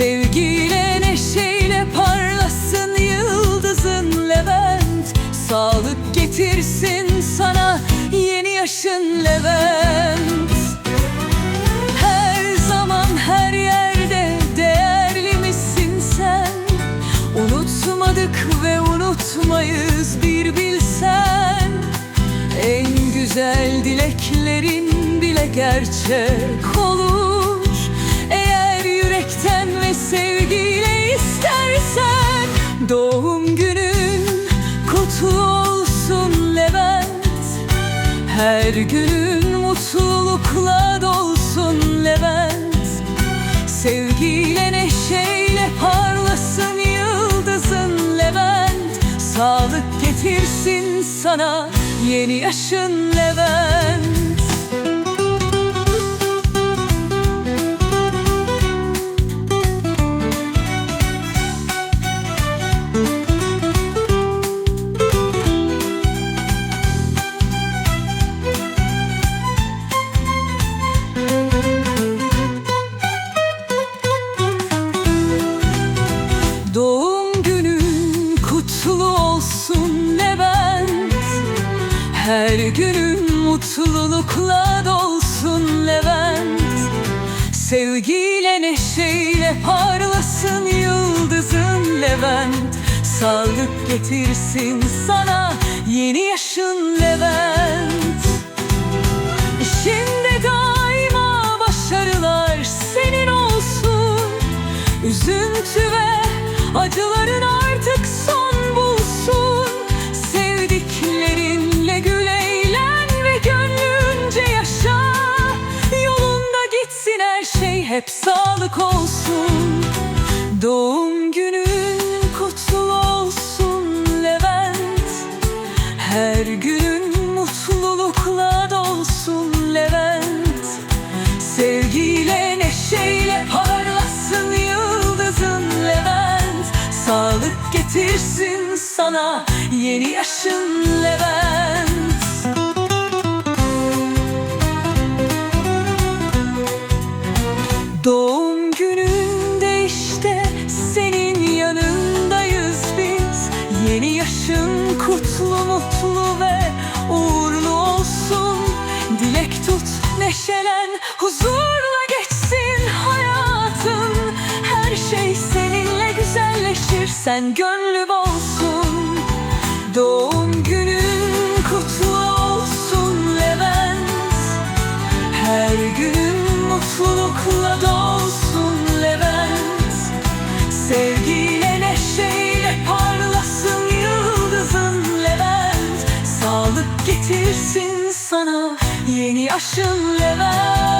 Sevgiyle neşeyle parlasın yıldızın Levent Sağlık getirsin sana yeni yaşın Levent Her zaman her yerde değerli misin sen? Unutmadık ve unutmayız bir bilsen. En güzel dileklerin bile gerçek olur yürekten ve sevgiyle istersen Doğum günün kutlu olsun Levent. Her günün mutlulukla dolsun Levent. Sevgiyle neşeyle parlasın yıldızın Levent. Sağlık getirsin sana yeni yaşın Levent Her günün mutlulukla dolsun Levent. Sevgiyle neşeyle parlasın yıldızın Levent. Sağlık getirsin sana yeni yaşın Levent. Şimdi daima başarılar senin olsun. Üzüntü ve acıların artık son hep sağlık olsun. Doğum günün kutlu olsun Levent. Her günün mutlulukla dolsun Levent. Sevgiyle neşeyle parlasın yıldızın Levent. Sağlık getirsin sana yeni yaşın Levent kutlu mutlu ve uğurlu olsun. Dilek tut neşelen huzurla geçsin hayatın. Her şey seninle güzelleşir. Sen gönlüm olsun getirsin sana yeni yaşın Levent